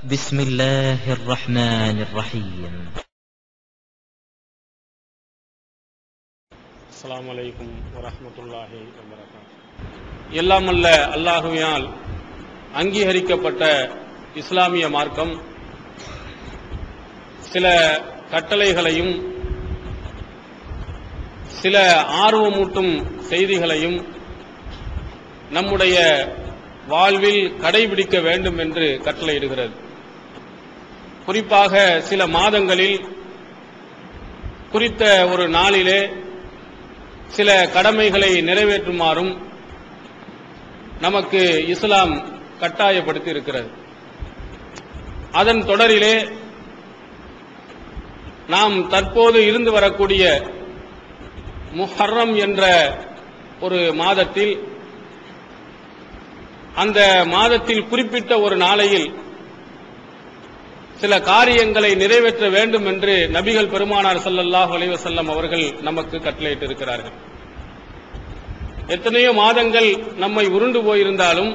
بسم الله الرحمن الرحيم அஸ்ஸலாமு அலைக்கும் வரஹ்மத்துல்லாஹி வபரகாத்துஹு எல்லாம் அல்ல அல்லாஹுவினால் அங்கீகரிக்கப்பட்ட இஸ்லாமிய மார்க்கம் சில கட்டளைகளையும் சில ஆர்வமூட்டும் செய்திகளையும் நம்முடைய வாழ்வில் கடைபிடிக்க வேண்டும் என்று கட்டளையிடுகிறது குறிப்பாக சில மாதங்களில் குறித்த ஒரு நாளிலே சில கடமைகளை நிறைவேற்றுமாறும் நமக்கு இஸ்லாம் கட்டாயப்படுத்தி இருக்கிறது அதன் தொடரிலே நாம் தற்போது இருந்து வரக்கூடிய முஹர்ரம் என்ற ஒரு மாதத்தில் அந்த மாதத்தில் குறிப்பிட்ட ஒரு நாளையில் சில காரியங்களை நிறைவேற்ற வேண்டும் என்று நபிகள் பெருமானார் சல்லல்லாஹ் அலைஹி அவர்கள் நமக்கு கட்டளையிட்டு இருக்கிறார்கள் எத்தனையோ மாதங்கள் நம்மை உருண்டு போயிருந்தாலும்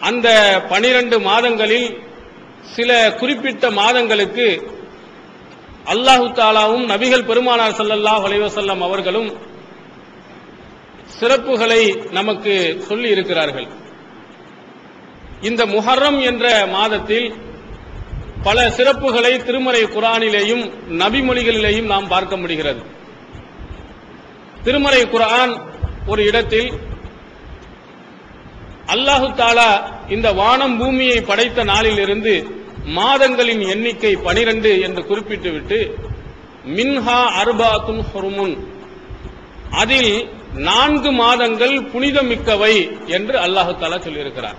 அந்த பனிரெண்டு மாதங்களில் சில குறிப்பிட்ட மாதங்களுக்கு அல்லாஹு தாலாவும் நபிகள் பெருமானார் சல்லல்லாஹ் அலைஹி அவர்களும் சிறப்புகளை நமக்கு சொல்லி இருக்கிறார்கள் இந்த முஹர்ரம் என்ற மாதத்தில் பல சிறப்புகளை திருமறை குரானிலேயும் நபிமொழிகளிலேயும் நாம் பார்க்க முடிகிறது. திருமறை குரான் ஒரு இடத்தில் அல்லாஹு தாலா இந்த வானம் பூமியை படைத்த நாளிலிருந்து மாதங்களின் எண்ணிக்கை பனிரெண்டு என்று குறிப்பிட்டுவிட்டு மின்ஹா அர்பாத்தும் ஹுருமுன் அதில் நான்கு மாதங்கள் புனிதமிக்கவை என்று அல்லாஹு தாலா சொல்லியிருக்கிறார்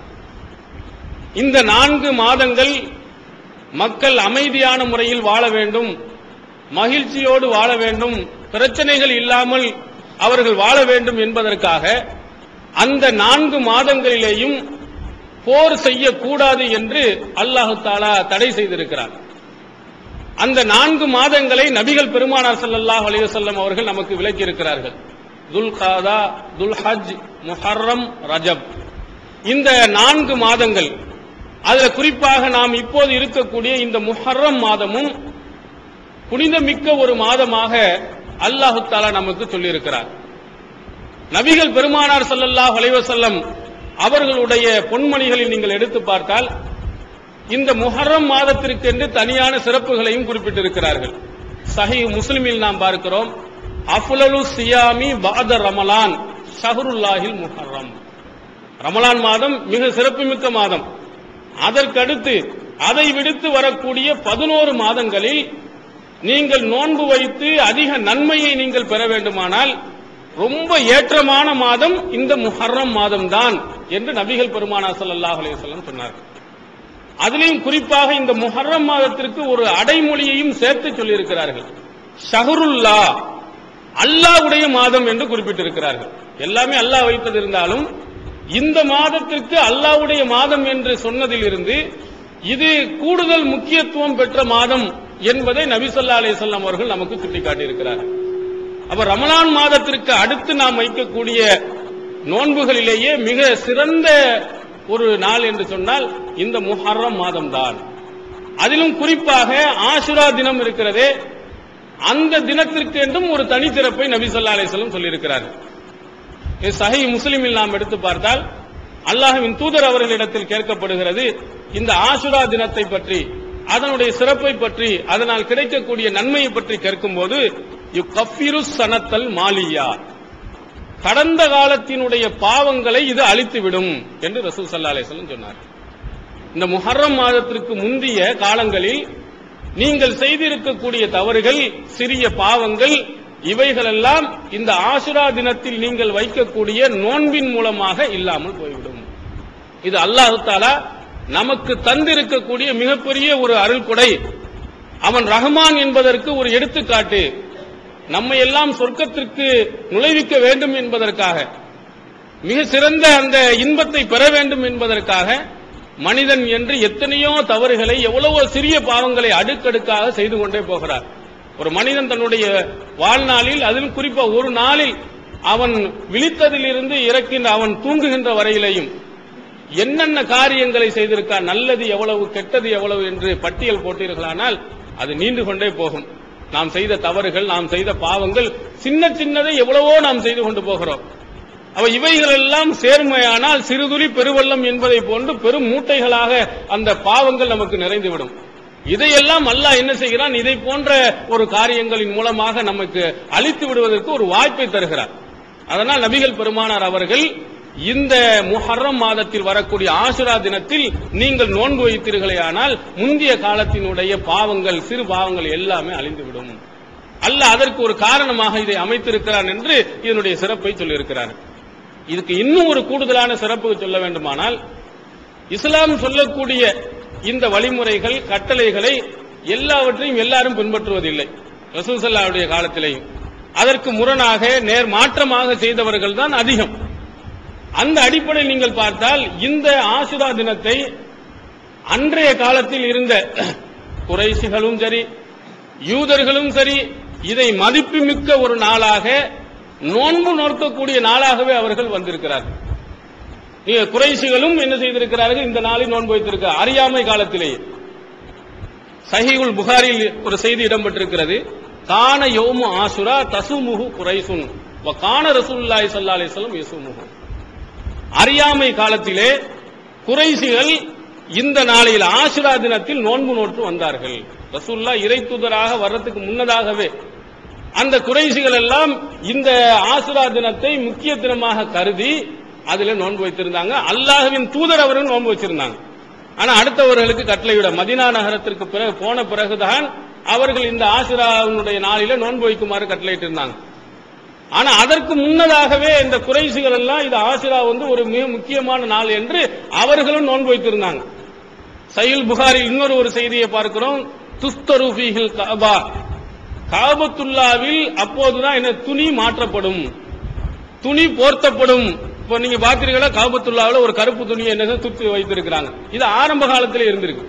இந்த நான்கு மாதங்கள் மக்கள் அமைதியான முறையில் வாழ வேண்டும் மகிழ்ச்சியோடு வாழ வேண்டும் பிரச்சனைகள் இல்லாமல் அவர்கள் வாழ வேண்டும் என்பதற்காக அந்த நான்கு மாதங்களிலேயும் போர் செய்யக்கூடாது என்று அல்லாஹு தாலா தடை செய்திருக்கிறார். அந்த நான்கு மாதங்களை நபிகள் பெருமானார் சல்லாஹ் அலைஹி அவர்கள் நமக்கு விளக்கியிருக்கிறார்கள். துல் துல் ஹஜ் முஹர்ரம் ரஜப். இந்த நான்கு மாதங்கள் அதுல குறிப்பாக நாம் இப்போது இருக்கக்கூடிய இந்த முஹர்ரம் மாதமும் புனிதமிக்க ஒரு மாதமாக அல்லாஹு தாலா நமக்கு சொல்லியிருக்கிறார். நபிகள் பெருமானார் ஸல்லல்லாஹு அலைஹி அவர்களுடைய பொன்மணிகளில் நீங்கள் எடுத்து பார்த்தால் இந்த முஹர்ரம் மாதத்திற்கென்று தனியான சிறப்புகளையும் குறிப்பிட்டிருக்கிறார்கள். சஹி முஸ்லிமில் நாம் பார்க்கிறோம் அஃலலு சியாமி பாத ரமலான் ஷஹருல்லாஹில் முஹர்ரம். ரமலான் மாதம் மிக சிறப்புமிக்க மாதம். அதற்கடுத்து அதை விடுத்து வரக்கூடிய பதினோரு மாதங்களில் நீங்கள் நோன்பு வைத்து அதிக நன்மையை நீங்கள் பெற வேண்டுமானால் ரொம்ப ஏற்றமான மாதம் இந்த முஹர்ரம் மாதம் தான் என்று நபிகள் பெருமானா சல்லாஹ் அலைஹி சொன்னார்கள் அதிலையும் குறிப்பாக இந்த முஹர்ரம் மாதத்திற்கு ஒரு அடைமொழியையும் சேர்த்து சொல்லியிருக்கிறார்கள். ஷஹருல்லா அல்லாஹ்வுடைய மாதம் என்று குறிப்பிட்டிருக்கிறார்கள். எல்லாமே அல்லாஹ் வைத்தது இருந்தாலும் இந்த மாதத்திற்கு அல்லாஹ்வுடைய மாதம் என்று சொன்னதிலிருந்து இது கூடுதல் முக்கியத்துவம் பெற்ற மாதம் என்பதை நபிசல்லா அலிசல்லாம் அவர்கள் நமக்கு சுட்டிக்காட்டியிருக்கிறார். அப்ப ரமலான் மாதத்திற்கு அடுத்து நாம் வைக்கக்கூடிய நோன்புகளிலேயே மிக சிறந்த ஒரு நாள் என்று சொன்னால் இந்த முஹர்ரம் மாதம் தான் அதிலும் குறிப்பாக ஆசுரா தினம் இருக்கிறதே. அந்த தினத்திற்கு என்றும் ஒரு தனித்திறப்பை நபிசல்லா அலிசல்லம் சொல்லியிருக்கிறார்கள் சஹி முஸ்லிமில் நாம் எடுத்து பார்த்தால் அல்லாஹுவின் தூதர் அவர்களிடத்தில் கேட்கப்படுகிறது இந்த ஆசுரா தினத்தை பற்றி அதனுடைய சிறப்பை பற்றி அதனால் கிடைக்கக்கூடிய நன்மையை பற்றி கேட்கும்போது கஃபிரு சனத்தல் மாலியா. கடந்த காலத்தினுடைய பாவங்களை இது அழித்துவிடும் என்று ரசூல் சல்லா அலிஸ்லம் சொன்னார். இந்த முஹர்ரம் மாதத்திற்கு முந்தைய காலங்களில் நீங்கள் செய்திருக்கக்கூடிய தவறுகள் சிறிய பாவங்கள் இவைகளெல்லாம் இந்த ஆசுரா தினத்தில் நீங்கள் வைக்கக்கூடிய நோன்பின் மூலமாக இல்லாமல் போய்விடும். இது அல்லாஹு தாலா நமக்கு தந்திருக்கக்கூடிய மிகப்பெரிய ஒரு அருள் கொடை. அவன் ரஹ்மான் என்பதற்கு ஒரு எடுத்துக்காட்டு. நம்மை எல்லாம் சொர்க்கத்திற்கு நுழைவிக்க வேண்டும் என்பதற்காக மிக சிறந்த அந்த இன்பத்தை பெற வேண்டும் என்பதற்காக மனிதன் என்று எத்தனையோ தவறுகளை எவ்வளவோ சிறிய பாவங்களை அடுக்கடுக்காக செய்து கொண்டே போகிறார். ஒரு மனிதன் தன்னுடைய வாழ்நாளில் அதிலும் குறிப்பா ஒரு நாளில் அவன் விழித்ததிலிருந்து இறக்கின்ற அவன் தூங்குகின்ற வரையிலையும் என்னென்ன காரியங்களை செய்திருக்கான் நல்லது எவ்வளவு கெட்டது எவ்வளவு என்று பட்டியல் போட்டீர்களானால் அது நீண்டு கொண்டே போகும். நாம் செய்த தவறுகள் நாம் செய்த பாவங்கள் சின்ன சின்னதை எவ்வளவோ நாம் செய்து கொண்டு போகிறோம். அவ இவைகள் எல்லாம் சேர்மையானால் சிறுதுளி பெருவெள்ளம் என்பதை போன்று பெரும் மூட்டைகளாக அந்த பாவங்கள் நமக்கு நிறைந்துவிடும். இதையெல்லாம் அல்லாஹ் என்ன செய்கிறான்? இதை போன்ற ஒரு காரியங்களின் மூலமாக நமக்கு அழித்து விடுவதற்கு ஒரு வாய்ப்பை தருகிறார். அதனால் நபிகள் பெருமானார் அவர்கள் இந்த முஹர்ரம் மாதத்தில் வரக்கூடிய ஆசுரா தினத்தில் நீங்கள் நோன்பு வைத்தீர்களேயானால் முந்தைய காலத்தினுடைய பாவங்கள் சிறு பாவங்கள் எல்லாமே அழிந்துவிடும். அல்ல அதற்கு ஒரு காரணமாக இதை அமைத்திருக்கிறான் என்று இதனுடைய சிறப்பை சொல்லியிருக்கிறார். இதுக்கு இன்னும் ஒரு கூடுதலான சிறப்பு சொல்ல வேண்டுமானால் இஸ்லாம் சொல்லக்கூடிய இந்த வழிமுறைகள் கட்டளைகளை எல்லாவற்றையும் எல்லாரும் பின்பற்றுவதில்லை. ரசூசல்லாவுடைய காலத்திலேயும். அதற்கு முரணாக நேர் மாற்றமாக செய்தவர்கள் தான் அதிகம். அந்த அடிப்படையில் நீங்கள் பார்த்தால் இந்த ஆசுரா தினத்தை அன்றைய காலத்தில் இருந்த குறைசிகளும் சரி யூதர்களும் சரி இதை மதிப்புமிக்க ஒரு நாளாக நோன்பு நோக்கக்கூடிய நாளாகவே அவர்கள் வந்திருக்கிறார்கள். குறைசிகளும் என்ன செய்திருக்கிறார்கள்? இந்த நாளில் நோன்பு வைத்திருக்க அறியாமை காலத்திலேயே சஹிகுல் புகாரில் ஒரு செய்தி இடம்பெற்றிருக்கிறது. கான யோமு ஆசுரா தசுமுகு குறைசுன் வ கான ரசூலுல்லாஹி ஸல்லல்லாஹு யசுமுகு அறியாமை காலத்திலே குறைசிகள் இந்த நாளில் ஆசுரா தினத்தில் நோன்பு நோற்று வந்தார்கள். ரசூல்லா இறை தூதராக வர்றதுக்கு முன்னதாகவே. அந்த குறைசிகள் எல்லாம் இந்த ஆசுரா தினத்தை முக்கிய தினமாக கருதி அதுல நோன்பு வைத்திருந்தாங்க. அல்லாஹுவின் தூதர் அவரும் நோன்பு வச்சிருந்தாங்க. ஆனா அடுத்தவர்களுக்கு கட்டளையிட மதினா நகரத்திற்கு பிறகு போன பிறகுதான் அவர்கள் இந்த ஆசிராவினுடைய நாளில நோன்பு வைக்குமாறு கட்டளையிட்டு இருந்தாங்க ஆனா அதற்கு முன்னதாகவே இந்த குறைசிகள் எல்லாம் இது ஆசிரா வந்து ஒரு மிக முக்கியமான நாள் என்று அவர்களும் நோன்பு வைத்திருந்தாங்க. சயில் புகாரி இன்னொரு ஒரு செய்தியை பார்க்கிறோம். துஸ்தரு ஃபீஹில் காபத்துல்லாவில் அப்போதுதான் என்ன? துணி மாற்றப்படும். துணி போர்த்தப்படும். இப்போ நீங்க பாக்குறீங்களா காபத்துள்ளாவில் ஒரு கருப்பு துணியை என்ன துத்து வைத்திருக்கிறாங்க. இது ஆரம்ப காலத்தில் இருந்திருக்கு.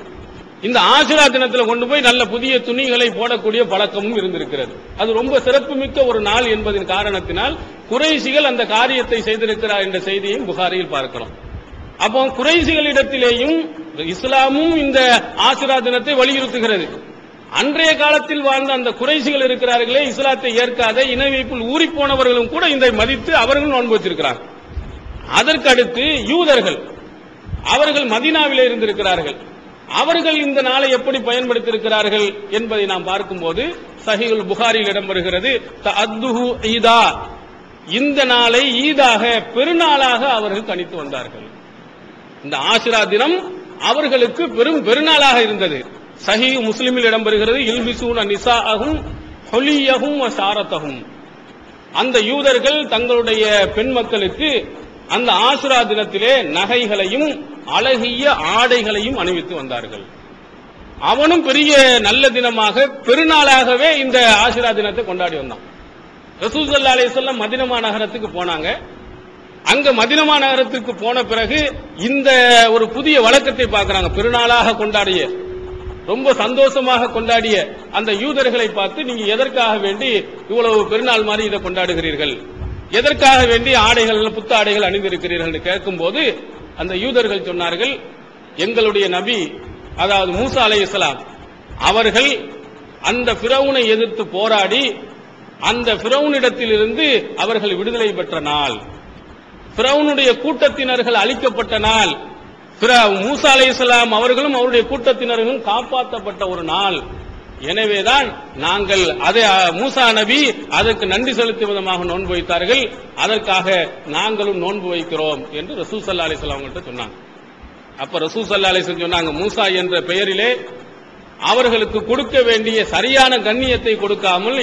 இந்த ஆசிரா தினத்துல கொண்டு போய் நல்ல புதிய துணிகளை போடக்கூடிய பழக்கமும் இருந்திருக்கிறது. அது ரொம்ப சிறப்புமிக்க ஒரு நாள் என்பதன் காரணத்தினால் குறைசிகள் அந்த காரியத்தை செய்திருக்கிறார் என்ற செய்தியும் புகாரியில் பார்க்கிறோம். அப்போ குறைசிகளிடத்திலேயும் இஸ்லாமும் இந்த ஆசிரா தினத்தை வலியுறுத்துகிறது. அன்றைய காலத்தில் வாழ்ந்த அந்த குறைசிகள் இருக்கிறார்களே இஸ்லாத்தை ஏற்காத இணை வைப்பில் கூட இதை மதித்து அவர்களும் நோன்பு அதற்கு அடுத்து யூதர்கள். அவர்கள் மதீனாவிலே இருந்திருக்கிறார்கள். அவர்கள் இந்த நாளை எப்படி பயன்படுத்தியிருக்கிறார்கள் என்பதை நாம் பார்க்கும்போது சஹிகுல் புகாரில் இடம்பெறுகிறது அத்துஹு ஈதா. இந்த நாளை ஈதாக பெருநாளாக அவர்கள் கணித்து வந்தார்கள். இந்த ஆசிரா தினம் அவர்களுக்கு பெரும் பெருநாளாக இருந்தது. சஹி முஸ்லிமில் இடம்பெறுகிறது இல்பிசூன நிசாஅகும் ஹொலியகும் சாரத்தகும் அந்த யூதர்கள் தங்களுடைய பெண் மக்களுக்கு அந்த ஆசுரா தினத்திலே நகைகளையும் அழகிய ஆடைகளையும் அணிவித்து வந்தார்கள். அவனும் பெரிய நல்ல தினமாக பெருநாளாகவே இந்த ஆசிரா தினத்தை கொண்டாடி வந்தான். ரசூசல்லா அலிசல்லம் மதினமா நகரத்துக்கு போனாங்க. அங்க மதினமா நகரத்துக்கு போன பிறகு இந்த ஒரு புதிய வழக்கத்தை பார்க்கிறாங்க. பெருநாளாக கொண்டாடிய ரொம்ப சந்தோஷமாக கொண்டாடிய அந்த யூதர்களை பார்த்து நீங்க எதற்காக வேண்டி இவ்வளவு பெருநாள் மாதிரி இதை கொண்டாடுகிறீர்கள்? எதற்காக வேண்டி ஆடைகள் புத்த ஆடைகள் அணிந்திருக்கிறீர்கள் என்று கேட்கும்போது அந்த யூதர்கள் சொன்னார்கள் எங்களுடைய நபி அதாவது மூசா அலை இஸ்லாம் அவர்கள் அந்த பிரவுனை எதிர்த்து போராடி அந்த பிரவுனிடத்திலிருந்து அவர்கள் விடுதலை பெற்ற நாள். பிரவுனுடைய கூட்டத்தினர்கள் அழிக்கப்பட்ட நாள். மூசா அலை இஸ்லாம் அவர்களும் அவருடைய கூட்டத்தினர்களும் காப்பாற்றப்பட்ட ஒரு நாள். எனவேதான் நாங்கள் அதை மூசா நபி அதற்கு நன்றி செலுத்தும் விதமாக நோன்பு வைத்தார்கள். அதற்காக நாங்களும் நோன்பு வைக்கிறோம் என்று ரசூ சல்லா அலிஸ்லாம் அவங்கள்ட்ட சொன்னாங்க. அப்ப ரசூ சல்லா அலிஸ்லாம் சொன்னாங்க மூசா என்ற பெயரிலே அவர்களுக்கு கொடுக்க வேண்டிய சரியான கண்ணியத்தை கொடுக்காமல்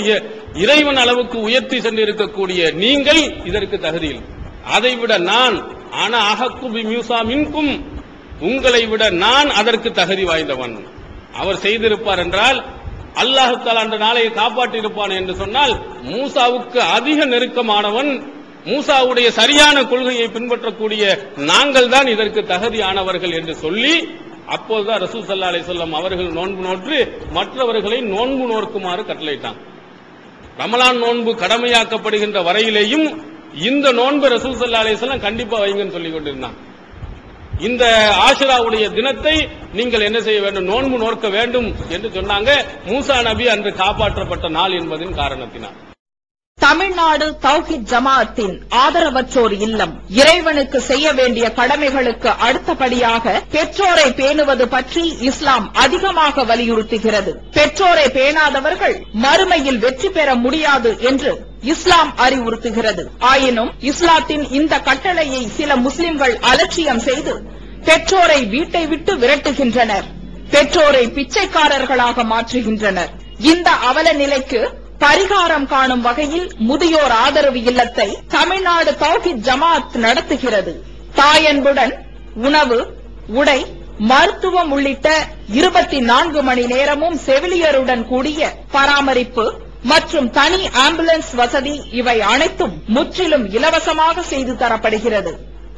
இறைவன் அளவுக்கு உயர்த்தி சென்றிருக்கக்கூடிய நீங்கள் இதற்கு தகுதியில் அதை விட நான் ஆனா அகக்குபி மியூசா மின்கும் உங்களை விட நான் அதற்கு தகுதி வாய்ந்தவன். அவர் செய்திருப்பார் என்றால் அல்லாஹு தாலா அந்த நாளையை காப்பாற்றி இருப்பான் என்று சொன்னால் மூசாவுக்கு அதிக நெருக்கமானவன் மூசாவுடைய சரியான கொள்கையை பின்பற்றக்கூடிய நாங்கள் தான் இதற்கு தகுதியானவர்கள் என்று சொல்லி அப்போதுதான் ரசூ சல்லா அலி சொல்லம் அவர்கள் நோன்பு நோற்று மற்றவர்களை நோன்பு நோக்குமாறு கட்டளைட்டான் ரமலான் நோன்பு கடமையாக்கப்படுகின்ற வரையிலேயும் இந்த நோன்பு ரசூ சல்லா அலி சொல்லம் கண்டிப்பா வைங்கன்னு சொல்லிக் கொண்டிருந்தான். இந்த ஆஷிராவுடைய தினத்தை நீங்கள் என்ன செய்ய வேண்டும்? நோன்பு நோக்க வேண்டும் என்று சொன்னாங்க. மூசா நபி அன்று காப்பாற்றப்பட்ட நாள் என்பதின் காரணத்தினால். தமிழ்நாடு தௌஹித் ஜமாஅத்தின் ஆதரவற்றோர் இல்லம். இறைவனுக்கு செய்ய வேண்டிய கடமைகளுக்கு அடுத்தபடியாக பெற்றோரை பேணுவது பற்றி இஸ்லாம் அதிகமாக வலியுறுத்துகிறது. பெற்றோரை பேணாதவர்கள் மறுமையில் வெற்றி பெற முடியாது என்று இஸ்லாம் அறிவுறுத்துகிறது. ஆயினும் இஸ்லாத்தின் இந்த கட்டளையை சில முஸ்லிம்கள் அலட்சியம் செய்து பெற்றோரை வீட்டை விட்டு விரட்டுகின்றனர். பெற்றோரை பிச்சைக்காரர்களாக மாற்றுகின்றனர். இந்த அவல நிலைக்கு பரிகாரம் காணும் வகையில் முதியோர் ஆதரவு இல்லத்தை தமிழ்நாடு தௌஹித் ஜமாத் நடத்துகிறது. தாயன்புடன் உணவு உடை மருத்துவம் உள்ளிட்ட இருபத்தி நான்கு மணி நேரமும் செவிலியருடன் கூடிய பராமரிப்பு மற்றும் தனி ஆம்புலன்ஸ் வசதி இவை அனைத்தும் முற்றிலும் இலவசமாக செய்து தரப்படுகிறது.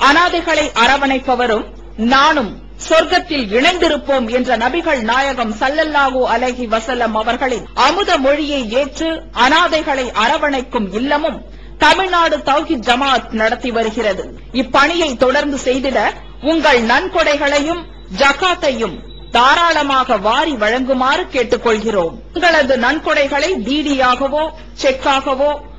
அனாதைகளை அரவணைப்பவரும் நானும் சொர்க்கத்தில் இணைந்திருப்போம் என்ற நபிகள் நாயகம் சல்லல்லாஹு அலஹி வசல்லம் அவர்களின் அமுத மொழியை ஏற்று அனாதைகளை அரவணைக்கும் இல்லமும் தமிழ்நாடு தௌஹித் ஜமாத் நடத்தி வருகிறது. இப்பணியை தொடர்ந்து செய்திட உங்கள் நன்கொடைகளையும் ஜகாத்தையும் தாராளமாக வாரி வழங்குமாறு கேட்டுக்கொள்கிறோம். உங்களது நன்கொடைகளை டிடியாகவோ செக்காகவோ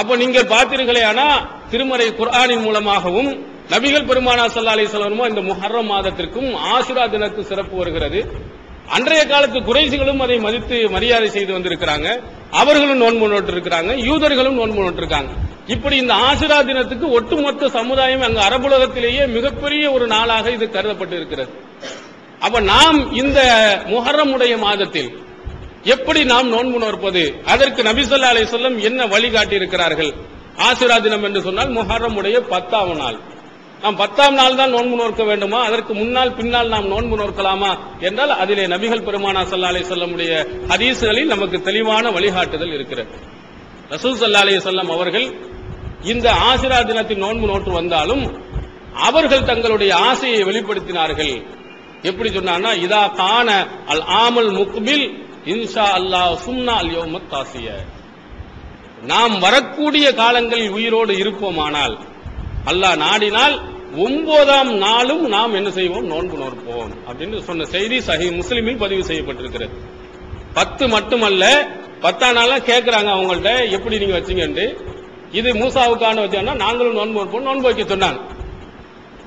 அப்ப நீங்கள் பார்த்தீர்களே ஆனா திருமறை குர்ஆனின் மூலமாகவும் நபிகள் பெருமானா சல்லா அலி இந்த முஹர்ரம் மாதத்திற்கும் ஆசுரா தினத்து சிறப்பு வருகிறது. அன்றைய காலத்து குறைசிகளும் அதை மதித்து மரியாதை செய்து வந்திருக்கிறாங்க. அவர்களும் நோன்பு நோட்டிருக்கிறாங்க யூதர்களும் நோன்பு நோட்டிருக்காங்க இப்படி இந்த ஆசிரா தினத்துக்கு ஒட்டுமொத்த சமுதாயம் அங்கு அரபுலகத்திலேயே மிகப்பெரிய ஒரு நாளாக இது கருதப்பட்டு இருக்கிறது அப்ப நாம் இந்த முஹர்ரமுடைய மாதத்தில் எப்படி நாம் நோன்பு நோற்பது அதற்கு நபி ஸல்லல்லாஹு சொல்லம் என்ன வழிகாட்டி இருக்கிறார்கள் ஆசிரா தினம் என்று சொன்னால் முஹர்ரம் உடைய பத்தாம் நாள். நாம் பத்தாம் நாள் தான் நோன்பு நோக்க வேண்டுமா? அதற்கு முன்னால் பின்னால் நாம் நோன்பு நோக்கலாமா என்றால் அதிலே நபிகள் பெருமானா ஸல்லல்லாஹு அலைஹி வஸல்லமுடைய ஹதீசுகளில் நமக்கு தெளிவான வழிகாட்டுதல் இருக்கிறது. ரசூல் சல்லா அலி சொல்லம் அவர்கள் இந்த ஆசிரா தினத்தின் நோன்பு நோட்டு வந்தாலும் அவர்கள் தங்களுடைய ஆசையை வெளிப்படுத்தினார்கள். எப்படி சொன்னான்னா இதா தான அல் ஆமல் முக்பில் இன்ஷா அல்லாஹ் சும்னா யோமத் தாசிய. நாம் வரக்கூடிய காலங்களில் உயிரோடு இருப்போமானால் அல்லாஹ் நாடினால் ஒன்பதாம் நாளும் நாம் என்ன செய்வோம்? நோன்பு நோற்போம். அப்படின்னு சொன்ன செய்தி சஹி முஸ்லிமில் பதிவு செய்யப்பட்டிருக்கிறது. பத்து மட்டுமல்ல பத்தாம் நாளா கேட்கிறாங்க அவங்கள்ட்ட எப்படி நீங்க வச்சீங்கன்னு இது மூசாவுக்கான வச்சோம்னா நாங்களும் நோன்பு நோற்போம். நோன்பு வைக்க சொன்னாங்க.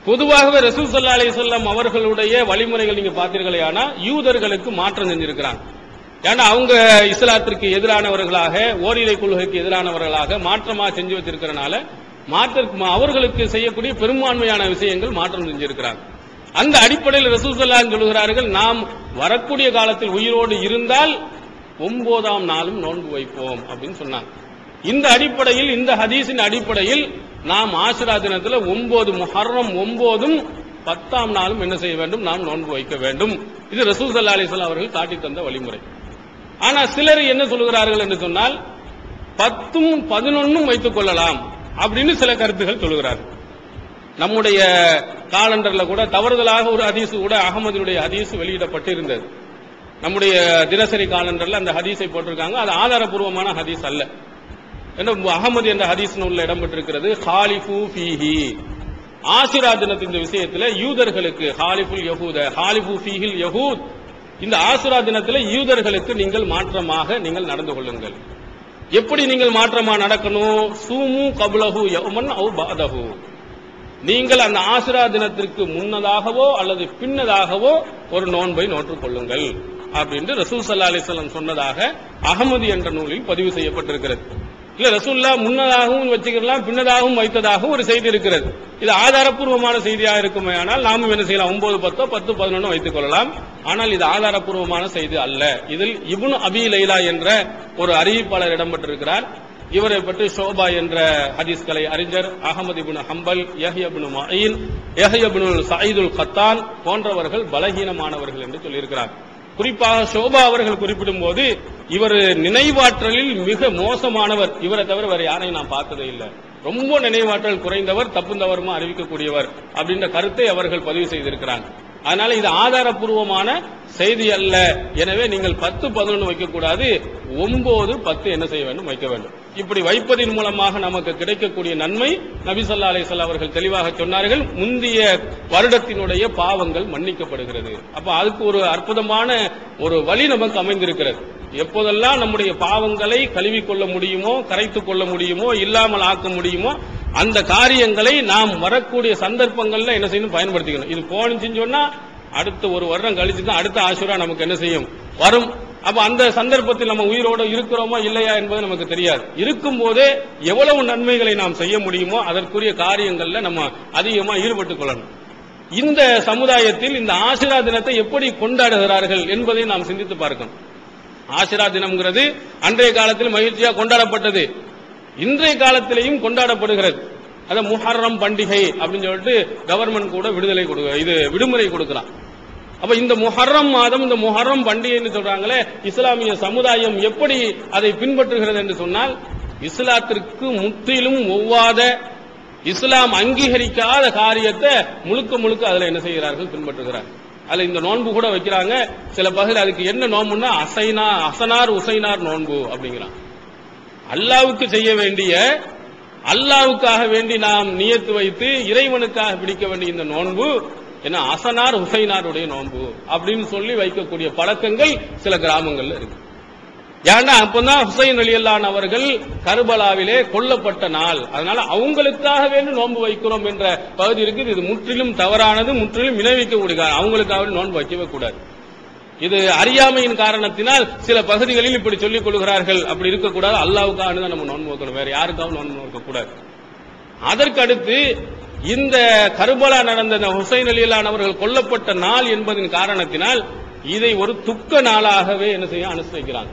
பொதுவாகவே ரசூல் சல்லா அலிசல்லாம் அவர்களுடைய வழிமுறைகள் நீங்க பார்த்தீர்களே ஆனா யூதர்களுக்கு மாற்றம் செஞ்சிருக்கிறாங்க. ஏன்னா அவங்க இஸ்லாத்திற்கு எதிரானவர்களாக ஓரிரை கொள்கைக்கு எதிரானவர்களாக மாற்றமாக செஞ்சு வச்சிருக்கிறனால மாற்ற அவர்களுக்கு செய்யக்கூடிய பெரும்பான்மையான விஷயங்கள் மாற்றம் செஞ்சிருக்கிறாங்க. அந்த அடிப்படையில் ரசூசல்லா சொல்கிறார்கள் நாம் வரக்கூடிய காலத்தில் உயிரோடு இருந்தால் ஒன்பதாம் நாளும் நோன்பு வைப்போம் அப்படின்னு சொன்னாங்க. இந்த அடிப்படையில் இந்த ஹதீஸின் அடிப்படையில் நாம் ஆசிரா தினத்தில் ஒன்பது முஹர்ரம் ஒன்பதும் பத்தாம் நாளும் என்ன செய்ய வேண்டும்? நாம் நோன்பு வைக்க வேண்டும். இது ரசூசல்லா அலிஸ்லாம் அவர்கள் காட்டி தந்த வழிமுறை. ஆனா சிலர் என்ன சொல்கிறார்கள் என்று சொன்னால் பத்தும் பதினொன்னும் வைத்துக் கொள்ளலாம் அப்படின்னு சில கருத்துகள் சொல்கிறார்கள் நம்முடைய காலண்டர்ல கூட தவறுதலாக ஒரு ஹதீஸ் கூட அகமதினுடைய ஹதீஸ் வெளியிடப்பட்டு இருந்தது நம்முடைய தினசரி காலண்டர்ல அந்த ஹதீஸை போட்டிருக்காங்க. அது ஆதாரபூர்வமான ஹதீஸ் அல்ல. அகமது என்ற ஹதீஸ் நூல்ல இடம்பெற்றிருக்கிறது ஹாலிஃபு ஃபீஹி. ஆசிரா தினத்தின் இந்த விஷயத்துல யூதர்களுக்கு ஹாலிஃபுல் யகூத ஹாலிஃபு ஃபீஹில் யஹூத். இந்த ஆசுரா தினத்தில் யூதர்களுக்கு நீங்கள் மாற்றமாக நீங்கள் நடந்து கொள்ளுங்கள். எப்படி நீங்கள் மாற்றமா நடக்கணும்? சூமு கபுலஹு யௌமன் அவு பாதஹு நீங்கள் அந்த ஆசுரா தினத்திற்கு முன்னதாகவோ அல்லது பின்னதாகவோ ஒரு நோன்பை நோற்றுக் கொள்ளுங்கள். அப்படின்னு ரசூல் சல்லா அலிஸ்லாம் சொன்னதாக அகமது என்ற நூலில் பதிவு செய்யப்பட்டிருக்கிறது. இல்ல ரசூல்லா முன்னதாகவும் வச்சுக்கலாம் பின்னதாகவும் வைத்ததாகவும் ஒரு செய்தி இருக்கிறது. இது ஆதாரப்பூர்வமான செய்தியா இருக்குமே ஆனால் நாமும் என்ன செய்யலாம்? ஒன்பது பத்தோ பத்து பதினொன்னு வைத்துக் கொள்ளலாம். ஆனால் இது ஆதாரப்பூர்வமான செய்தி அல்ல. இதில் இபுன் அபி லைலா என்ற ஒரு அறிவிப்பாளர் இடம்பெற்றிருக்கிறார். இவரை பற்றி ஷோபா என்ற ஹதீஸ்களை அறிஞர் Ahmad ibn Hanbal Yahya ibn Ma'in Yahya ibn சயீதுல் Qattan போன்றவர்கள் பலகீனமானவர்கள் என்று சொல்லியிருக்கிறார். குறிப்பாக ஷோபா அவர்கள் குறிப்பிடும் போது இவர் நினைவாற்றலில் மிக மோசமானவர். இவரை தவிர வேற யாரையும் நான் பார்த்ததே இல்லை. ரொம்ப நினைவாற்றல் குறைந்தவர் தப்புந்தவருமா அறிவிக்கக்கூடியவர் அப்படின்ற கருத்தை அவர்கள் பதிவு செய்திருக்கிறாங்க. அதனால இது ஆதாரப்பூர்வமான செய்தி அல்ல. எனவே நீங்கள் பத்து பதினொன்று வைக்கக்கூடாது. ஒன்பது பத்து என்ன செய்ய வேண்டும்? வைக்க வேண்டும். இப்படி வைப்பதின் மூலமாக நமக்கு கிடைக்கக்கூடிய நன்மை நபிசல்லா அலிசல்லா அவர்கள் தெளிவாக சொன்னார்கள். முந்தைய வருடத்தினுடைய பாவங்கள் மன்னிக்கப்படுகிறது. அப்ப அதுக்கு ஒரு அற்புதமான ஒரு வழி நமக்கு அமைந்திருக்கிறது. எப்போதெல்லாம் நம்முடைய பாவங்களை கழுவிக்கொள்ள முடியுமோ கரைத்துக் கொள்ள முடியுமோ இல்லாமல் ஆக்க முடியுமோ அந்த காரியங்களை நாம் வரக்கூடிய சந்தர்ப்பங்கள்ல என்ன செய்யணும்? பயன்படுத்திக்கணும். இது போனிச்சுன்னு சொன்னா அடுத்த ஒரு வருடம் கழிச்சு தான் அடுத்த ஆசுரா நமக்கு என்ன செய்யும்? வரும். அப்ப அந்த சந்தர்ப்பத்தில் நம்ம உயிரோட இருக்கிறோமா இல்லையா என்பது நமக்கு தெரியாது. இருக்கும் போதே எவ்வளவு நன்மைகளை நாம் செய்ய முடியுமோ அதற்குரிய காரியங்கள்ல நம்ம அதிகமா ஈடுபட்டுக் கொள்ளணும். இந்த சமுதாயத்தில் இந்த ஆசிரா தினத்தை எப்படி கொண்டாடுகிறார்கள் என்பதை நாம் சிந்தித்து பார்க்கணும். ஆசிரா தினம்ங்கிறது அன்றைய காலத்தில் மகிழ்ச்சியா கொண்டாடப்பட்டது. இன்றைய காலத்திலையும் கொண்டாடப்படுகிறது. அதை முஹர்ரம் பண்டிகை அப்படின்னு சொல்லிட்டு கவர்மெண்ட் கூட விடுதலை கொடுக்க இது விடுமுறை கொடுக்கிறான் அப்ப இந்த முஹர்ரம் மாதம் இந்த முஹர்ரம் பண்டிகைன்னு சொல்றாங்களே இஸ்லாமிய சமுதாயம் எப்படி அதை பின்பற்றுகிறது என்று சொன்னால் இஸ்லாத்திற்கு முற்றிலும் ஒவ்வாத இஸ்லாம் அங்கீகரிக்காத காரியத்தை முழுக்க முழுக்க அதுல என்ன செய்கிறார்கள்? பின்பற்றுகிறார்கள். அதுல இந்த நோன்பு கூட வைக்கிறாங்க. சில பகுதியில் அதுக்கு என்ன நோன்புன்னா அசைனா அசனார் உசைனார் நோன்பு அப்படிங்கிறான் அல்லாவுக்கு செய்ய வேண்டிய அல்லாவுக்காக வேண்டி நாம் நியத்து வைத்து இறைவனுக்காக பிடிக்க வேண்டிய இந்த நோன்பு ஏன்னா அசனார் ஹுசைனாருடைய நோன்பு அப்படின்னு சொல்லி வைக்கக்கூடிய பழக்கங்கள் சில கிராமங்கள்ல இருக்கு. ஏன்னா அப்பதான் ஹுசைன் அலியல்லான் அவர்கள் கருபலாவிலே கொல்லப்பட்ட நாள். அதனால அவங்களுக்காக வேண்டி நோன்பு வைக்கிறோம் என்ற பகுதி இருக்குது. இது முற்றிலும் தவறானது முற்றிலும் விளைவிக்கக்கூடிய அவங்களுக்காக நோன்பு வைக்கவே கூடாது. இது அறியாமையின் காரணத்தினால் சில பகுதிகளில் இப்படி சொல்லிக் கொள்கிறார்கள். அப்படி இருக்கக்கூடாது. அல்லாவுக்காக நம்ம நோன்பு வைக்கணும். வேற யாருக்காகவும் நோன்பு வைக்கக்கூடாது. அதற்கடுத்து இந்த கருபலா நடந்த இந்த ஹுசைன் அலிலான் அவர்கள் கொல்லப்பட்ட நாள் என்பதன் காரணத்தினால் இதை ஒரு துக்க நாளாகவே என்ன செய்ய அனுசரிக்கிறாங்க.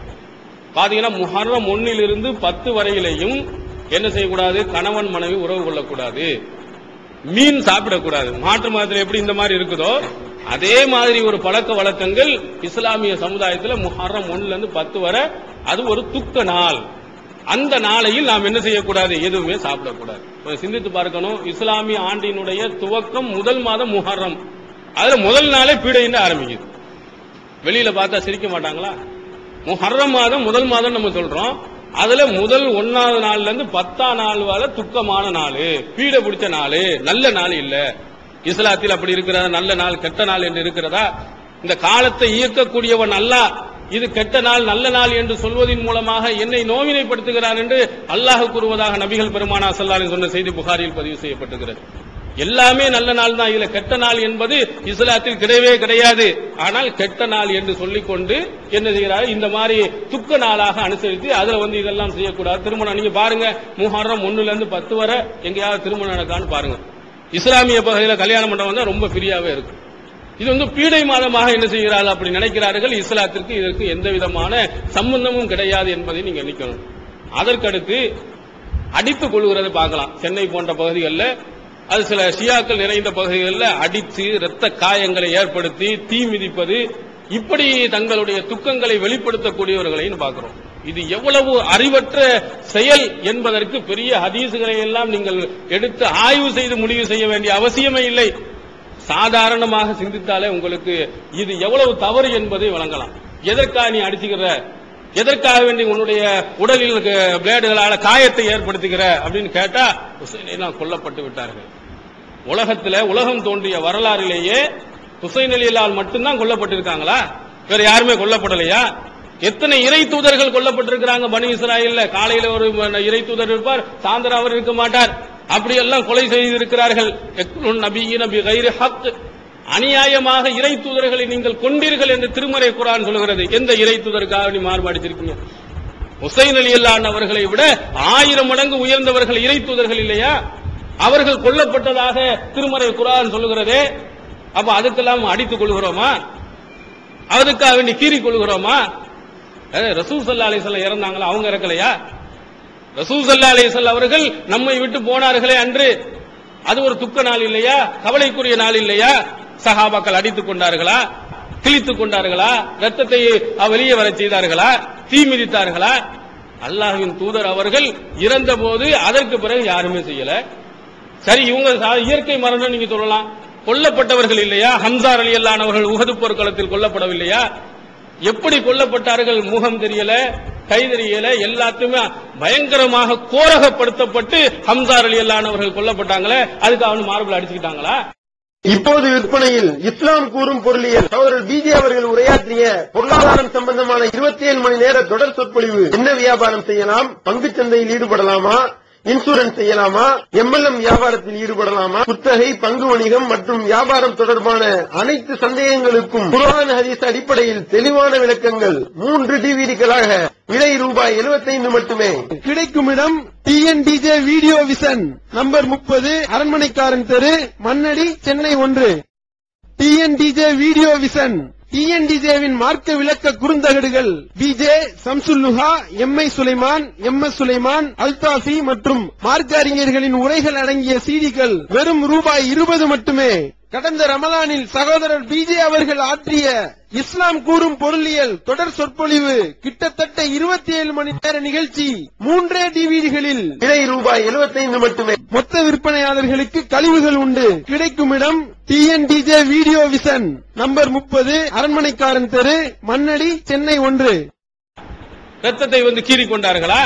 பாத்தீங்கன்னா முஹர்ரம் ஒன்னிலிருந்து பத்து வரையிலையும் என்ன செய்யக்கூடாது? கணவன் மனைவி உறவு கொள்ளக்கூடாது. மீன் சாப்பிடக்கூடாது. மாற்று மதத்தில் எப்படி இந்த மாதிரி இருக்குதோ அதே மாதிரி ஒரு பழக்க வழக்கங்கள் இஸ்லாமிய சமுதாயத்தில் முஹர்ரம் ஒன்னுல இருந்து பத்து வரை அது ஒரு துக்க நாள். அந்த நாளையில் நாம் என்ன செய்யக்கூடாது? எதுவுமே சாப்பிடக்கூடாது. கொஞ்சம் சிந்தித்து பார்க்கணும். இஸ்லாமிய ஆண்டினுடைய துவக்கம் முதல் மாதம் முஹர்ரம். அதுல முதல் நாளே பீடைன்னு ஆரம்பிக்குது. வெளியில பார்த்தா சிரிக்க மாட்டாங்களா? முஹர்ரம் மாதம் முதல் மாதம் நம்ம சொல்றோம். அதுல முதல் ஒன்னாவது நாள்ல இருந்து பத்தாம் நாள் வரை துக்கமான நாள். பீடை பிடிச்ச நாள். நல்ல நாள் இல்ல. இஸ்லாத்தில் அப்படி இருக்கிறதா? நல்ல நாள் கெட்ட நாள் என்று இருக்கிறதா? இந்த காலத்தை இயக்கக்கூடியவன் நல்லா இது கெட்ட நாள் நல்ல நாள் என்று சொல்வதன் மூலமாக என்னை நோவினைப்படுத்துகிறான் என்று அல்லாஹ் கூறுவதாக நபிகள் பெருமானா சல்லாலின் சொன்ன செய்தி புகாரில் பதிவு செய்யப்பட்டிருக்கிறது. எல்லாமே நல்ல நாள் தான். இதுல கெட்ட நாள் என்பது இஸ்லாத்தில் கிடையவே கிடையாது. ஆனால் கெட்ட நாள் என்று சொல்லிக்கொண்டு என்ன செய்கிறார் இந்த மாதிரி துக்க நாளாக அனுசரித்து அதுல வந்து இதெல்லாம் செய்யக்கூடாது. திருமணம் நீங்க பாருங்க முஹர்ரம் ஒண்ணுல இருந்து பத்து வரை எங்கேயாவது திருமணம் நடக்கான்னு பாருங்க. இஸ்லாமிய பகுதியில் கல்யாண மண்டபம் தான் ரொம்ப ஃப்ரீயாவே இருக்கும் இது வந்து பீடை மாதமாக என்ன செய்கிறார்கள் அப்படி நினைக்கிறார்கள். இஸ்லாத்திற்கு இதற்கு எந்த விதமான சம்பந்தமும் கிடையாது என்பதை நீங்க நினைக்கணும். அதற்கடுத்து அடித்துக் கொள்கிறத பார்க்கலாம். சென்னை போன்ற பகுதிகளில் அது சில ஷியாக்கள் நிறைந்த பகுதிகளில் அடித்து இரத்த காயங்களை ஏற்படுத்தி தீ மிதிப்பது இப்படி தங்களுடைய துக்கங்களை வெளிப்படுத்தக்கூடியவர்களையும் பார்க்கிறோம். இது எவ்வளவு அறிவற்ற செயல் என்பதற்கு பெரிய ஹதீசுகளை எல்லாம் நீங்கள் எடுத்து ஆய்வு செய்து முடிவு செய்ய வேண்டிய அவசியமே இல்லை. சாதாரணமாக சிந்தித்தாலே உங்களுக்கு இது எவ்வளவு தவறு என்பதை வழங்கலாம். எதற்காக நீ அடிச்சுக்கிற? எதற்காக வேண்டி உன்னுடைய உடலில் பிளேடுகளால காயத்தை ஏற்படுத்துகிற அப்படின்னு கேட்டா ஹுசைன் கொல்லப்பட்டு விட்டார்கள். உலகத்துல உலகம் தோன்றிய வரலாறிலேயே ஹுசைன் அலிலால் மட்டும்தான் கொல்லப்பட்டிருக்காங்களா? வேற யாருமே கொல்லப்படலையா? எத்தனை இறை தூதர்கள் கொல்லப்பட்டிருக்கிறாங்க பனு இஸ்ராயில் காலையில ஒரு இறை தூதர் இருப்பார் சாயந்தரம் அவர் இருக்க மாட்டார். அப்படியெல்லாம் கொலை செய்திருக்கிறார்கள். அநியாயமாக இறை தூதர்களை நீங்கள் கொண்டீர்கள் என்று திருமறை குரான் சொல்கிறது. எந்த இறை தூதருக்காக நீ மாறுபாடிச்சிருக்கீங்க ஹுசைன் அலி அல்லான் அவர்களை விட ஆயிரம் மடங்கு உயர்ந்தவர்கள் இறை தூதர்கள் இல்லையா? அவர்கள் கொல்லப்பட்டதாக திருமறை குரான் சொல்லுகிறதே. அப்ப அதுக்கெல்லாம் அடித்துக் கொள்கிறோமா? அதுக்காக வேண்டி கீறி கொள்கிறோமா? ரசூல் சல்லா அலிசல்ல இறந்தாங்களா? அவங்க இறக்கலையா? ரசூசல்லா அலிசல் அவர்கள் நம்மை விட்டு போனார்களே அன்று. அது ஒரு துக்க நாள் இல்லையா? கவலைக்குரிய நாள் இல்லையா? சகாபாக்கள் அடித்துக் கொண்டார்களா? கிழித்துக் கொண்டார்களா? ரத்தத்தை வெளியே வர செய்தார்களா? தீ மிதித்தார்களா? அல்லாஹின் தூதர் அவர்கள் இறந்த போது அதற்கு பிறகு யாருமே செய்யல. சரி இவங்க சா- இயற்கை மரணம் நீங்க சொல்லலாம். கொல்லப்பட்டவர்கள் இல்லையா? ஹம்சார் அலி அல்லானவர்கள் உகது போர்க்களத்தில் கொல்லப்படவில்லையா? எப்படி கொல்லப்பட்டார்கள்? முகம் தெரியல. கைதறியில தெரியல எல்லாத்தையுமே பயங்கரமாக கோரகப்படுத்தப்பட்டு ஹம்சார் அலி அல்லானவர்கள் கொல்லப்பட்டாங்களே அதுக்கு அவனு மார்பிள் அடிச்சுக்கிட்டாங்களா? இப்போது விற்பனையில் இஸ்லாம் கூறும் பொருளியல் சகோதரர் பிஜே அவர்கள் உரையாற்றிய பொருளாதாரம் சம்பந்தமான 27 மணி நேர தொடர் சொற்பொழிவு என்ன வியாபாரம் செய்யலாம் பங்கு சந்தையில் ஈடுபடலாமா இன்சூரன்ஸ் செய்யலாமா? எம்எல்எம் வியாபாரத்தில் ஈடுபடலாமா? குத்தகை பங்கு வணிகம் மற்றும் வியாபாரம் தொடர்பான அனைத்து சந்தேகங்களுக்கும் குர்ஆன் ஹதீஸ் அடிப்படையில் தெளிவான விளக்கங்கள். மூன்று டிவிடிகளாக விலை ரூபாய் 75 மட்டுமே. கிடைக்கும் இடம் டிஎன்டிஜே வீடியோ விசன் நம்பர் முப்பது அரண்மனைக்காரன் தெரு மண்ணடி சென்னை ஒன்று. டிஎன்டிஜே வீடியோ விசன் டிஎன்டிஜேவின் மார்க்க விளக்க குறுந்தகடுகள் PJ Shamsulluha M I Sulaiman M S Sulaiman Althafi மற்றும் மார்க்க அறிஞர்களின் உரைகள் அடங்கிய சீடிகள் வெறும் ரூபாய் இருபது மட்டுமே. கடந்த ரமலானில் சகோதரர் பிஜே அவர்கள் ஆற்றிய இஸ்லாம் கூறும் பொருளியல் தொடர் சொற்பொழிவு கிட்டத்தட்ட 27 மணி நேர நிகழ்ச்சி மூன்றே டிவிடிகளில் விலை ரூபாய் 75 மட்டுமே. மொத்த விற்பனையாளர்களுக்கு கழிவுகள் உண்டு. கிடைக்கும் இடம் டிஎன்டிஜே வீடியோ விசன் நம்பர் முப்பது அரண்மனைக்காரன் தெரு மண்ணடி சென்னை ஒன்று. ரத்தத்தை வந்து கீறி கொண்டார்களா?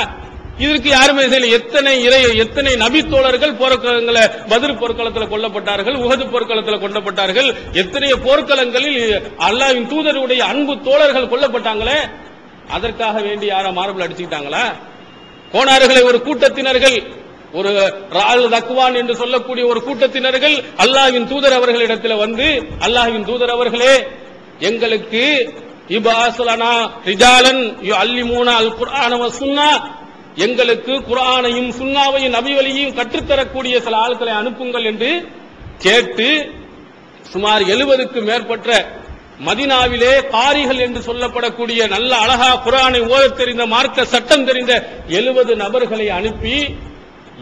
இதற்கு யாருமே செய்யல. எத்தனை இறை எத்தனை நபித்தோழர்கள் போர்க்களங்களை பதில் போர்க்களத்தில் கொல்லப்பட்டார்கள் உகது போர்க்களத்தில் கொல்லப்பட்டார்கள். எத்தனைய போர்க்களங்களில் அல்லாவின் தூதருடைய அன்பு தோழர்கள் கொல்லப்பட்டாங்களே அதற்காக வேண்டி யாரா மார்பிள் அடிச்சுக்கிட்டாங்களா? கோணார்களை ஒரு கூட்டத்தினர்கள் ஒரு ரால் தக்வான் என்று சொல்லக்கூடிய ஒரு கூட்டத்தினர்கள் அல்லாஹின் தூதர் அவர்களிடத்தில் வந்து அல்லாஹின் தூதர் அவர்களே எங்களுக்கு இபாசுலனா ரிஜாலன் அல்லிமூனா அல் குர்ஆன சுன்னா எங்களுக்கு குரானையும் சுண்ணாவையும் நபி நபிவழியையும் கற்றுத்தரக்கூடிய சில ஆட்களை அனுப்புங்கள் என்று கேட்டு சுமார் எழுபதுக்கு மேற்பட்ட மதினாவிலே காரிகள் என்று சொல்லப்படக்கூடிய நல்ல அழகா குரானை ஓத தெரிந்த மார்க்க சட்டம் தெரிந்த எழுபது நபர்களை அனுப்பி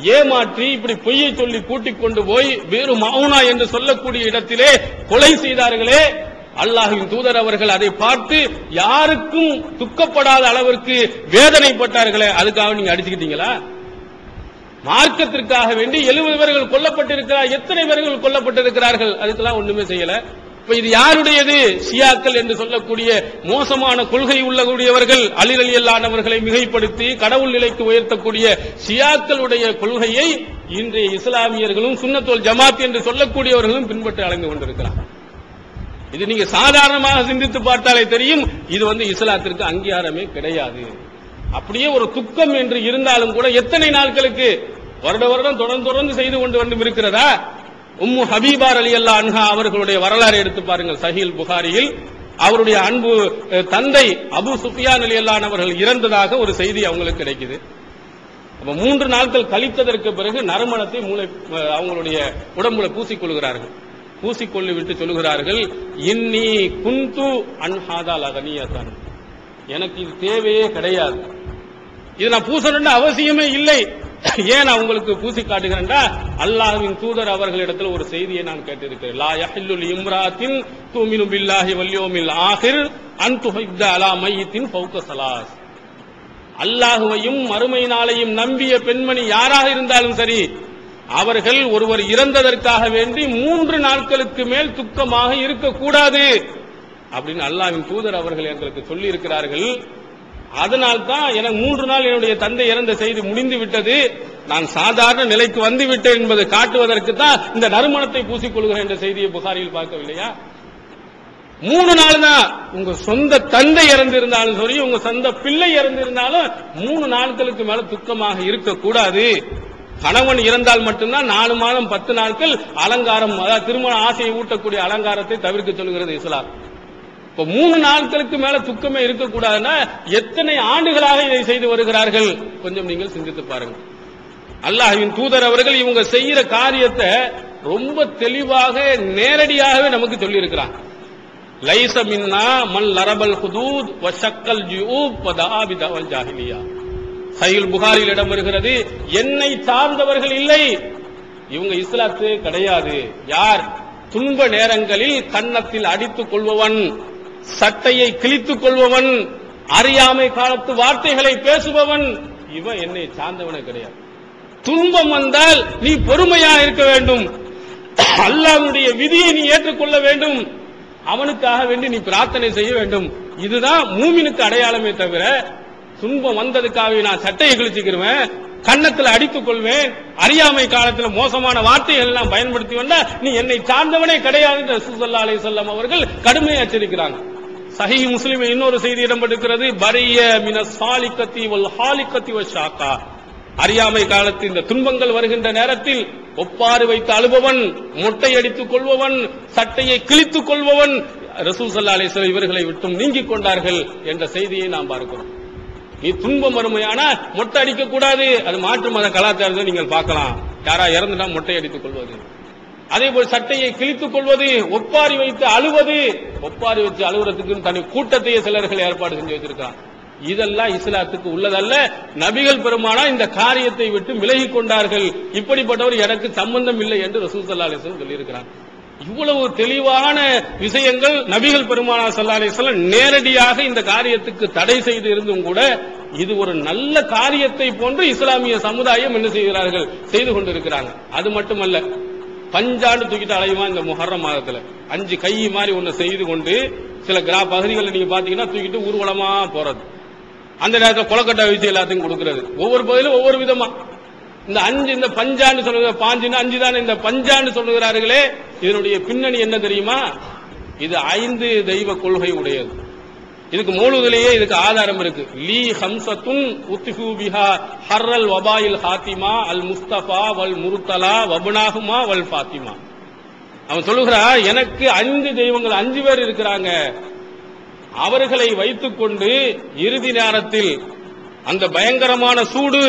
ஏமாற்றி இப்படி பொய்யை சொல்லி கூட்டிக் கொண்டு போய் வேறு மௌனா என்று சொல்லக்கூடிய இடத்திலே கொலை செய்தார்களே அல்லாஹின் தூதர் அவர்கள் அதை பார்த்து யாருக்கும் துக்கப்படாத அளவிற்கு வேதனைப்பட்டார்களே அதுக்காக நீங்க அடிச்சுக்கிட்டீங்களா? மார்க்கத்திற்காக வேண்டி எழுபது பேர்கள் கொல்லப்பட்டிருக்கிறார் எத்தனை பேர்கள் கொல்லப்பட்டிருக்கிறார்கள் அதுக்கெல்லாம் ஒண்ணுமே செய்யல. இப்ப இது யாருடையது? ஷியாக்கள் என்று சொல்லக்கூடிய மோசமான கொள்கை உள்ளக்கூடியவர்கள் அலிர் அலி மிகைப்படுத்தி கடவுள் நிலைக்கு உயர்த்தக்கூடிய சியாக்களுடைய கொள்கையை இன்றைய இஸ்லாமியர்களும் சுன்னத்தோல் ஜமாத் என்று சொல்லக்கூடியவர்களும் பின்பற்றி அடைந்து கொண்டிருக்கிறார்கள். இது நீங்க சாதாரணமாக சிந்தித்து பார்த்தாலே தெரியும் இது வந்து இஸ்லாத்திற்கு அங்கீகாரமே கிடையாது. அப்படியே ஒரு துக்கம் என்று இருந்தாலும் கூட எத்தனை நாட்களுக்கு? வருட வருடம் தொடர்ந்து தொடர்ந்து செய்து கொண்டு வந்து இருக்கிறதா? உம்மு ஹபீபார் அலி அல்லா அன்ஹா அவர்களுடைய வரலாறு எடுத்து பாருங்கள் சஹீல் புகாரியில். அவருடைய அன்பு தந்தை அபு சுஃபியான் அலி அல்லான் அவர்கள் இறந்ததாக ஒரு செய்தி அவங்களுக்கு கிடைக்குது. அப்ப மூன்று நாட்கள் கழித்ததற்கு பிறகு நறுமணத்தை மூளை அவங்களுடைய உடம்புல பூசிக்கொள்கிறார்கள் பூசிக்கொள்ளி விட்டு சொல்லுகிறார்கள் இன்னி குந்து அன்ஹாதால் அகனியத்தான். எனக்கு இது தேவையே கிடையாது. இது நான் பூசணும்னு அவசியமே இல்லை. ஏன் நான் உங்களுக்கு பூசி காட்டுகிறேன்டா? அல்லாஹ்வின் தூதர் அவர்களிடத்தில் ஒரு செய்தியை நான் கேட்டிருக்கிறேன். லா யஹில்லுல் இம்ராத்தின் தூமினு பில்லாஹி வல்யோமில் ஆஹிர் அன் துஹித்த அலா மையத்தின் ஃபௌக சலாஸ். அல்லாஹுவையும் மறுமை நாளையும் நம்பிய பெண்மணி யாராக இருந்தாலும் சரி அவர்கள் ஒருவர் இறந்ததற்காக வேண்டி மூன்று நாட்களுக்கு மேல் துக்கமாக இருக்கக்கூடாது அப்படின்னு அல்லாவின் தூதர் அவர்கள் எங்களுக்கு சொல்லி இருக்கிறார்கள் அதனால்தான் எனக்கு மூன்று நாள் என்னுடைய தந்தை இறந்த செய்தி முடிந்து விட்டது. நான் சாதாரண நிலைக்கு வந்து விட்டேன் என்பதை காட்டுவதற்கு தான் இந்த நறுமணத்தை பூசிக்கொள்கிறேன் என்ற செய்தியை புகாரில் பார்க்கவில்லையா? மூணு நாள் தான் உங்க சொந்த தந்தை இறந்திருந்தாலும் சரி உங்க சொந்த பிள்ளை இறந்திருந்தாலும் மூணு நாட்களுக்கு மேல துக்கமாக இருக்கக்கூடாது. கணவன் இறந்தால் மட்டும்தான் நாலு மாதம் பத்து நாட்கள் அலங்காரம் அதாவது திருமண ஆசையை ஊட்டக்கூடிய அலங்காரத்தை தவிர்க்க சொல்லுகிறது இஸ்லாம். இப்ப மூணு நாட்களுக்கு மேல துக்கமே இருக்கக்கூடாதுன்னா எத்தனை ஆண்டுகளாக இதை செய்து வருகிறார்கள்? கொஞ்சம் நீங்கள் சிந்தித்து பாருங்க அல்லாஹின் தூதர் அவர்கள் இவங்க செய்யற காரியத்தை ரொம்ப தெளிவாக நேரடியாகவே நமக்கு சொல்லி இருக்கிறாங்க லைசமின்னா மல் லரபல் ஹுதூத் வசக்கல் ஜூப் வதா பிதவல் ஜாஹிலியா. சைல் புகாரில் இடம் வருகிறது. என்னை சார்ந்தவர்கள் இல்லை. இவங்க இஸ்லாத்து கிடையாது. யார்? துன்ப நேரங்களில் கன்னத்தில் அடித்துக் கொள்பவன் சட்டையை கிழித்துக் கொள்பவன் அறியாமை காலத்து வார்த்தைகளை பேசுபவன். இவன் என்னை சார்ந்தவனே கிடையாது. துன்பம் வந்தால் நீ பொறுமையா இருக்க வேண்டும். அல்லாவுடைய விதியை நீ ஏற்றுக்கொள்ள வேண்டும். அவனுக்காக வேண்டி நீ பிரார்த்தனை செய்ய வேண்டும். இதுதான் மூமினுக்கு அடையாளமே தவிர துன்பம் வந்ததுக்காக நான் சட்டையை கிழிச்சுக்கிருவேன் கன்னத்துல அடித்துக் கொள்வேன் அறியாமை காலத்துல மோசமான வார்த்தைகள் எல்லாம் பயன்படுத்தி வந்தா நீ என்னை சார்ந்தவனே கிடையாது ரசூசல்லா அலி சொல்லம் அவர்கள் கடுமையாக எச்சரிக்கிறாங்க. சஹி முஸ்லிம் இன்னொரு செய்தி இடம்பெற்றிருக்கிறது பரிய மின சாலிக்கத்தி வல் ஹாலிக்கத்தி ஷாக்கா. அறியாமை காலத்தில் இந்த துன்பங்கள் வருகின்ற நேரத்தில் ஒப்பாறு வைத்து அழுபவன் மொட்டை அடித்துக் கொள்பவன் சட்டையை கிழித்துக் கொள்பவன் ரசூசல்லா அலிஸ்வல் இவர்களை விட்டும் நீங்கிக் கொண்டார்கள் என்ற செய்தியை நாம் பார்க்கிறோம். துன்பம் வறுமையானா மொட்டை அடிக்க கூடாது. அது மாற்று மத கலாச்சாரத்தை நீங்கள் பார்க்கலாம். யாரா இறந்துட்டா மொட்டை அடித்துக் கொள்வது? அதே போல் சட்டையை கிழித்துக் கொள்வது ஒப்பாரி வைத்து அழுவது. ஒப்பாரி வைத்து அழுகுறதுக்கு தனி கூட்டத்தையே சிலர்கள் ஏற்பாடு செஞ்சு வச்சிருக்கான். இதெல்லாம் இஸ்லாத்துக்கு உள்ளதல்ல. நபிகள் பெருமானா இந்த காரியத்தை விட்டு விலகி கொண்டார்கள். இப்படிப்பட்டவர் எனக்கு சம்பந்தம் இல்லை என்று ரசூசல்லா சொல்லியிருக்கிறார். இவ்வளவு தெளிவான விஷயங்கள் நபிகள் பெருமானா சல்லா நேரடியாக இந்த காரியத்துக்கு தடை செய்து இருந்தும் கூட இது ஒரு நல்ல காரியத்தை போன்று இஸ்லாமிய சமுதாயம் என்ன செய்கிறார்கள்? செய்து கொண்டிருக்கிறாங்க. அது மட்டுமல்ல பஞ்சாண்டு தூக்கிட்டு அலையுமா இந்த முஹர்ரம் மாதத்துல? அஞ்சு கை மாதிரி ஒண்ணு செய்து கொண்டு சில கிரா பகுதிகளில் நீங்க பாத்தீங்கன்னா தூக்கிட்டு ஊர்வலமா போறது. அந்த நேரத்தில் கொலக்கட்டை வச்சு எல்லாத்தையும் கொடுக்கறது. ஒவ்வொரு பகுதியிலும் ஒவ்வொரு விதமா. இந்த அஞ்சு இந்த பஞ்சாண்டு சொல்லுகிற பாஞ்சுன்னு அஞ்சு தானே இந்த பஞ்சாண்டு சொல்லுகிறார்களே இதனுடைய பின்னணி என்ன தெரியுமா? இது ஐந்து தெய்வ கொள்கை உடையது. இதுக்கு மூலுதிலேயே இதுக்கு ஆதாரம் இருக்கு. லீ ஹம்சத்துன் உத்ஹு பிஹா ஹர்ரல் வபாயில் ஹாத்திமா அல் முஸ்தபா வல் முருத்தலா வபுனாகுமா வல் ஃபாத்திமா. அவன் சொல்லுகிறா எனக்கு ஐந்து தெய்வங்கள் அஞ்சு பேர் இருக்கிறாங்க. அவர்களை வைத்துக்கொண்டு இறுதி நேரத்தில் அந்த பயங்கரமான சூடு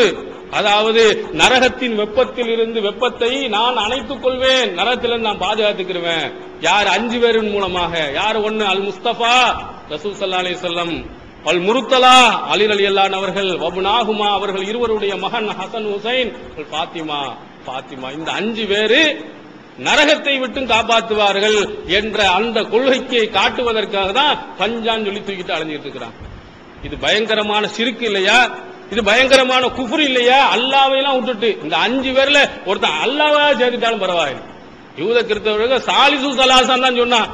அதாவது நரகத்தின் வெப்பத்தில் இருந்து வெப்பத்தை நான் அணைத்துக் கொள்வேன். நரகத்திலிருந்து நான் பாதுகாத்துக்கிருவேன். யார் அஞ்சு பேரின் மூலமாக யார் ஒண்ணு அல் முஸ்தபா ரசூல் சல்லா அலி சொல்லம் அல் முருத்தலா அலி அலி அல்லான் அவர்கள் வபுனாகுமா அவர்கள் இருவருடைய மகன் ஹசன் ஹுசைன் பாத்திமா பாத்திமா இந்த அஞ்சு பேரு நரகத்தை விட்டும் காப்பாற்றுவார்கள் என்ற அந்த கொள்கைக்கு காட்டுவதற்காக தான் பஞ்சான் சொல்லி தூக்கிட்டு அலைஞ்சிட்டு இருக்கிறான். இது பயங்கரமான சிறுக்கு இல்லையா? இது பயங்கரமான குஃபுர் இல்லையா? அல்லாவையெல்லாம் விட்டுட்டு. இந்த அஞ்சு பேர்ல ஒருத்தன் அல்லாவா சேர்த்துட்டாலும் பரவாயில்லை. யூத கிறிஸ்தவர்கள் சாலிசு சலாசான் தான் சொன்னான்.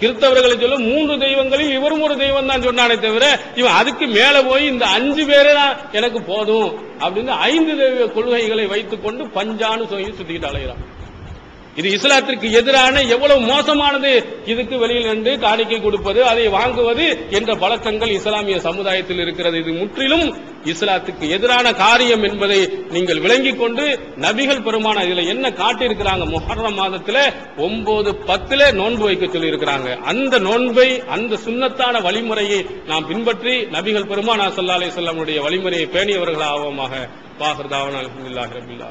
கிறிஸ்தவர்களை சொல்ல மூன்று தெய்வங்களில் இவரும் ஒரு தெய்வம் தான் சொன்னானே தவிர இவன் அதுக்கு மேல போய் இந்த அஞ்சு பேரே தான் எனக்கு போதும் அப்படின்னு ஐந்து தெய்வ கொள்கைகளை வைத்துக் கொண்டு பஞ்சானு சொல்லி சுத்திக்கிட்டு அலைகிறான் இது இஸ்லாத்திற்கு எதிரான எவ்வளவு மோசமானது? இதுக்கு வெளியில் நின்று காணிக்கை கொடுப்பது அதை வாங்குவது என்ற பழக்கங்கள் இஸ்லாமிய சமுதாயத்தில் இருக்கிறது. இது முற்றிலும் இஸ்லாத்துக்கு எதிரான காரியம் என்பதை நீங்கள் விளங்கிக் கொண்டு நபிகள் பெருமான இதுல என்ன காட்டியிருக்கிறாங்க? முஹர்ரம் மாதத்துல ஒன்பது பத்துல நோன்பு வைக்க சொல்லி இருக்கிறாங்க அந்த நோன்பை அந்த சுன்னத்தான வழிமுறையை நாம் பின்பற்றி நபிகள் பெருமானா சல்லா அலி சொல்லமுடைய வழிமுறையை பேணியவர்களாக பாகர்தாவன் அலமதுல்லாஹ் ரபில்லா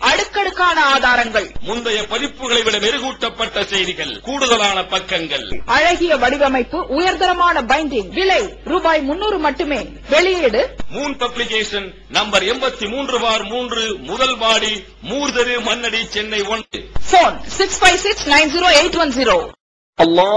அடுக்கடுக்கான ஆதாரங்கள். முந்தைய பதிப்புகளை விட மெருகூட்டப்பட்ட செய்திகள் கூடுதலான பக்கங்கள். அழகிய வடிவமைப்பு உயர்தரமான பைண்டிங் விலை ரூபாய் முன்னூறு மட்டுமே. வெளியீடு. மூன் பப்ளிகேஷன் நம்பர் எண்பத்தி மூன்று பார் மூன்று முதல் பாடி மூர்தரு மன்னடி சென்னை ஒன்று. Phone six five six nine zero eight one zero அல்லா